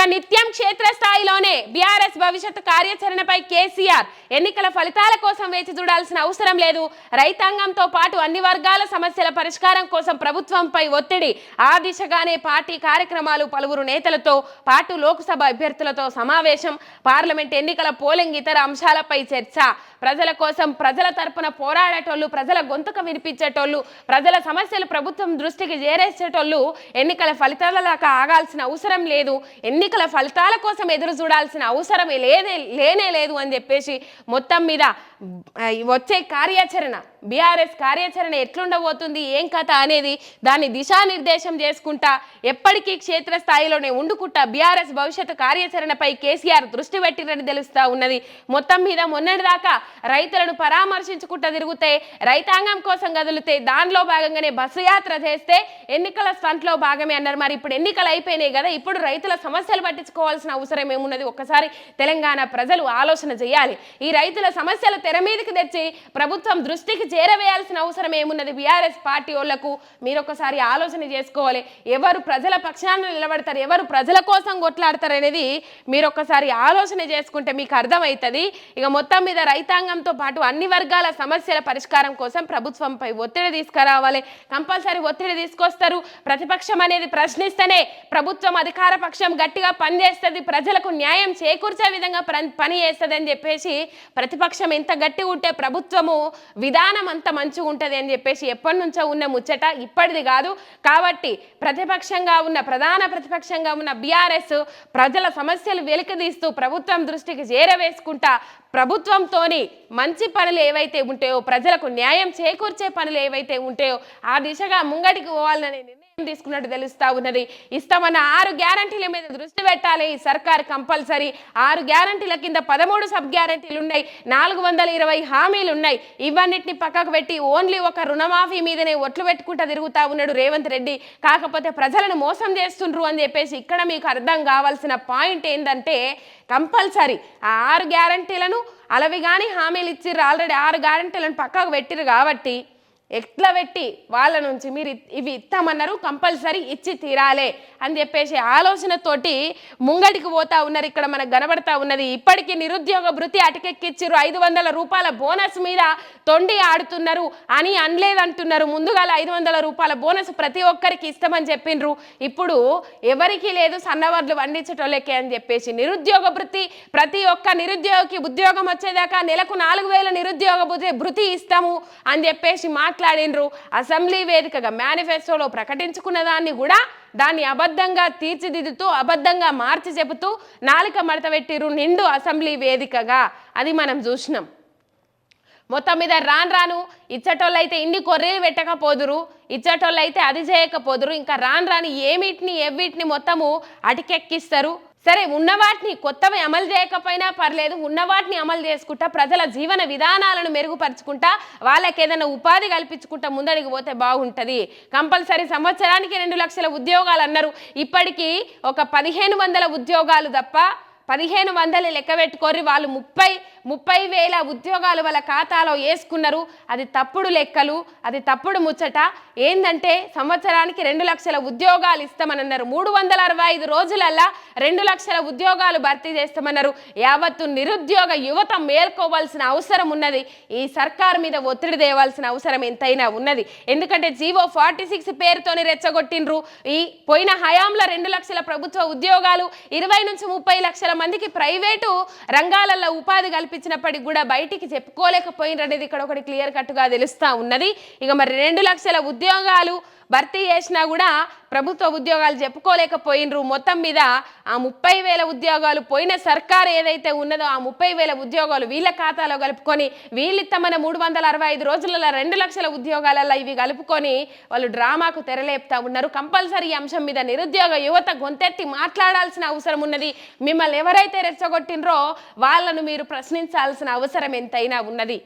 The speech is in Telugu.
ఇక నిత్యం క్షేత్రస్థాయిలోనే బీఆర్ఎస్ భవిష్యత్తు కార్యాచరణపై కేసీఆర్ ఎన్నికల ఫలితాల కోసం వేచి చూడాల్సిన అవసరం లేదు. రైతాంగంతో పాటు అన్ని వర్గాల సమస్యల పరిష్కారం కోసం ప్రభుత్వంపై ఒత్తిడి ఆ దిశగానే పార్టీ కార్యక్రమాలు పలువురు నేతలతో పాటు లోక్సభ అభ్యర్థులతో సమావేశం పార్లమెంట్ ఎన్నికల పోలింగ్ ఇతర అంశాలపై చర్చ. ప్రజల కోసం ప్రజల తరపున పోరాడేటోళ్ళు ప్రజల గొంతుక వినిపించేటోళ్ళు ప్రజల సమస్యలు ప్రభుత్వం దృష్టికి చేరేసేటోళ్ళు ఎన్నికల ఫలితాల ఆగాల్సిన అవసరం లేదు. ఎన్నికల ఫలితాల కోసం ఎదురు చూడాల్సిన అవసరం లేదే లేనే లేదు అని చెప్పేసి మొత్తం మీద వచ్చే కార్యాచరణ బీఆర్ఎస్ కార్యాచరణ ఎట్లుండబోతుంది ఏం కథ అనేది దాన్ని దిశానిర్దేశం చేసుకుంటా ఎప్పటికీ క్షేత్రస్థాయిలోనే ఉండుకుంటా బీఆర్ఎస్ భవిష్యత్తు కార్యాచరణపై కేసీఆర్ దృష్టి పెట్టిరని తెలుస్తా ఉన్నది. మొత్తం మీద మొన్నటిదాకా రైతులను పరామర్శించుకుంటా తిరుగుతే రైతాంగం కోసం కదిలితే దానిలో భాగంగానే బస్సు యాత్ర చేస్తే ఎన్నికల స్టంట్లో భాగమే అన్నారు. మరి ఇప్పుడు ఎన్నికలు అయిపోయినాయి కదా ఇప్పుడు రైతుల సమస్యలు పట్టించుకోవాల్సిన అవసరం ఏమున్నది? ఒక్కసారి తెలంగాణ ప్రజలు ఆలోచన చేయాలి. ఈ రైతుల సమస్యలు తెర మీదకి తెచ్చి ప్రభుత్వం దృష్టికి చేరవేయాల్సిన అవసరం ఏమున్నది? బీఆర్ఎస్ పార్టీ వాళ్ళకు మీరు ఒకసారి ఆలోచన చేసుకోవాలి. ఎవరు ప్రజల పక్షాన నిలబడతారు? ఎవరు ప్రజల కోసం కొట్లాడతారు అనేది మీరు ఒకసారి ఆలోచన చేసుకుంటే మీకు అర్థమవుతుంది. ఇక మొత్తం మీద రైతాంగంతో పాటు అన్ని వర్గాల సమస్యల పరిష్కారం కోసం ప్రభుత్వంపై ఒత్తిడి తీసుకురావాలి. కంపల్సరీ ఒత్తిడి తీసుకొస్తారు. ప్రతిపక్షం అనేది ప్రశ్నిస్తేనే ప్రభుత్వం అధికార పక్షం గట్టిగా పనిచేస్తుంది. ప్రజలకు న్యాయం చేకూర్చే విధంగా పని చేస్తుంది అని చెప్పేసి ప్రతిపక్షం ఎంత గట్టి ఉంటే ప్రభుత్వము విధానం అంత మంచిగా ఉంటుంది అని చెప్పేసి ఎప్పటి నుంచో ఉన్న ముచ్చట ఇప్పటిది కాదు. కాబట్టి ప్రతిపక్షంగా ఉన్న ప్రధాన ప్రతిపక్షంగా ఉన్న బీఆర్ఎస్ ప్రజల సమస్యలు వెలికితీస్తూ ప్రభుత్వం దృష్టికి చేరవేసుకుంటా ప్రభుత్వంతోని మంచి పనులు ఏవైతే ఉంటాయో ప్రజలకు న్యాయం చేకూర్చే పనులు ఏవైతే ఉంటాయో ఆ దిశగా ముంగడికి పోవాలనే నిర్ణయం తీసుకున్నట్టు తెలుస్తా ఉన్నది. ఇస్తామన్న ఆరు గ్యారంటీల మీద దృష్టి పెట్టాలి. ఈ సర్కార్ కంపల్సరీ. ఆరు గ్యారంటీల కింద పదమూడు సబ్ గ్యారంటీలు ఉన్నాయి. నాలుగు వందల ఇరవై హామీలు ఉన్నాయి. ఇవన్నిటిని పక్కకు పెట్టి ఓన్లీ ఒక రుణమాఫీ మీదనే ఒట్లు పెట్టుకుంటా తిరుగుతా ఉన్నాడు రేవంత్ రెడ్డి. కాకపోతే ప్రజలను మోసం చేస్తుండ్రు అని చెప్పేసి ఇక్కడ మీకు అర్థం కావాల్సిన పాయింట్ ఏంటంటే కంపల్సరీ. ఆ ఆరు గ్యారంటీలను అలవి కానీ హామీలు ఇచ్చిర్రు. ఆల్రెడీ ఆరు గ్యారంటీలను పక్కకు పెట్టిరు కాబట్టి ఎట్లా పెట్టి వాళ్ళ నుంచి మీరు ఇవి ఇస్తామన్నారు కంపల్సరీ ఇచ్చి తీరాలే అని చెప్పేసి ఆలోచనతోటి ముంగడికి పోతా ఉన్నారు ఇక్కడ మనకు కనబడతా ఉన్నది. ఇప్పటికీ నిరుద్యోగ భృతి అటకెక్కిచ్చిర్రు. ఐదు వందల రూపాయల బోనస్ మీద తొండి ఆడుతున్నారు అని అనలేదంటున్నారు. ముందుగా ఐదు వందల రూపాయల బోనస్ ప్రతి ఒక్కరికి ఇస్తామని చెప్పిండ్రు ఇప్పుడు ఎవరికి లేదు సన్నవర్లు వండించటోళ్ళకే అని చెప్పేసి నిరుద్యోగ వృత్తి ప్రతి ఒక్క నిరుద్యోగికి ఉద్యోగం వచ్చేదాకా నెలకు నాలుగు వేల నిరుద్యోగ భృతి ఇస్తాము అని చెప్పేసి మాట్లాడినరు. అసెంబ్లీ వేదికగా మేనిఫెస్టోలో ప్రకటించుకున్న దాన్ని కూడా దాన్ని అబద్ధంగా తీర్చిదిద్దుతూ అబద్ధంగా మార్చి చెబుతూ నాలుక మడత పెట్టిరు నిండు అసెంబ్లీ వేదికగా. అది మనం చూసినాం. మొత్తం మీద రాను రాను ఇచ్చటోళ్ళు ఇన్ని కొర్రీలు పెట్టకపోదురు ఇచ్చటోళ్ళు అయితే అది చేయకపోదురు ఇంకా రాను రాను ఏమిటిని ఎవ్విటిని మొత్తము అటికెక్కిస్తారు. సరే ఉన్నవాటిని కొత్తవి అమలు చేయకపోయినా పర్లేదు ఉన్నవాటిని అమలు చేసుకుంటా ప్రజల జీవన విధానాలను మెరుగుపరుచుకుంటా వాళ్ళకి ఏదైనా ఉపాధి కల్పించుకుంటా ముందడికి పోతే బాగుంటుంది. కంపల్సరీ సంవత్సరానికి రెండు లక్షల ఉద్యోగాలు అన్నారు. ఇప్పటికీ ఒక పదిహేను వందల ఉద్యోగాలు తప్ప పదిహేను వందలు లెక్క పెట్టుకోరి వాళ్ళు ముప్పై ముప్పై వేల ఉద్యోగాలు వాళ్ళ ఖాతాలో వేసుకున్నారు. అది తప్పుడు లెక్కలు అది తప్పుడు ముచ్చట. ఏందంటే సంవత్సరానికి రెండు లక్షల ఉద్యోగాలు ఇస్తామన్నారు మూడు వందల అరవై ఐదు రోజులల్లా రెండు లక్షల ఉద్యోగాలు భర్తీ చేస్తామన్నారు. యావత్తు నిరుద్యోగ యువత మేల్కోవాల్సిన అవసరం ఉన్నది. ఈ సర్కార్ మీద ఒత్తిడి తేవాల్సిన అవసరం ఎంతైనా ఉన్నది. ఎందుకంటే జీవో ఫార్టీ సిక్స్ పేరుతోని రెచ్చగొట్టిండ్రు. ఈ పోయిన హయాంలో రెండు లక్షల ప్రభుత్వ ఉద్యోగాలు ఇరవై నుంచి ముప్పై లక్షల మందికి ప్రైవేటు రంగాలలో ఉపాధి కల్పించినప్పటికి కూడా బయటికి చెప్పుకోలేకపోయింరనేది ఇక్కడ ఒకటి క్లియర్ కట్గా తెలుస్తూ ఉన్నది. ఇక మరి రెండు లక్షల ఉద్యోగాలు భర్తీ చేసినా కూడా ప్రభుత్వ ఉద్యోగాలు చెప్పుకోలేకపోయినరు. మొత్తం మీద ఆ ముప్పై వేల ఉద్యోగాలు పోయిన సర్కార్ ఏదైతే ఉన్నదో ఆ ముప్పై వేల ఉద్యోగాలు వీళ్ళ ఖాతాలో కలుపుకొని వీళ్ళిత్తమన్న మూడు వందల అరవై ఐదు రోజులలో రెండు లక్షల ఉద్యోగాలలో ఇవి కలుపుకొని వాళ్ళు డ్రామాకు తెరలేపుతా ఉన్నారు. కంపల్సరీ అంశం మీద నిరుద్యోగ యువత గొంతెత్తి మాట్లాడాల్సిన అవసరం ఉన్నది. మిమ్మల్ని ఎవరైతే రెచ్చగొట్టినరో వాళ్ళను మీరు ప్రశ్నించాల్సిన అవసరం ఎంతైనా ఉన్నది.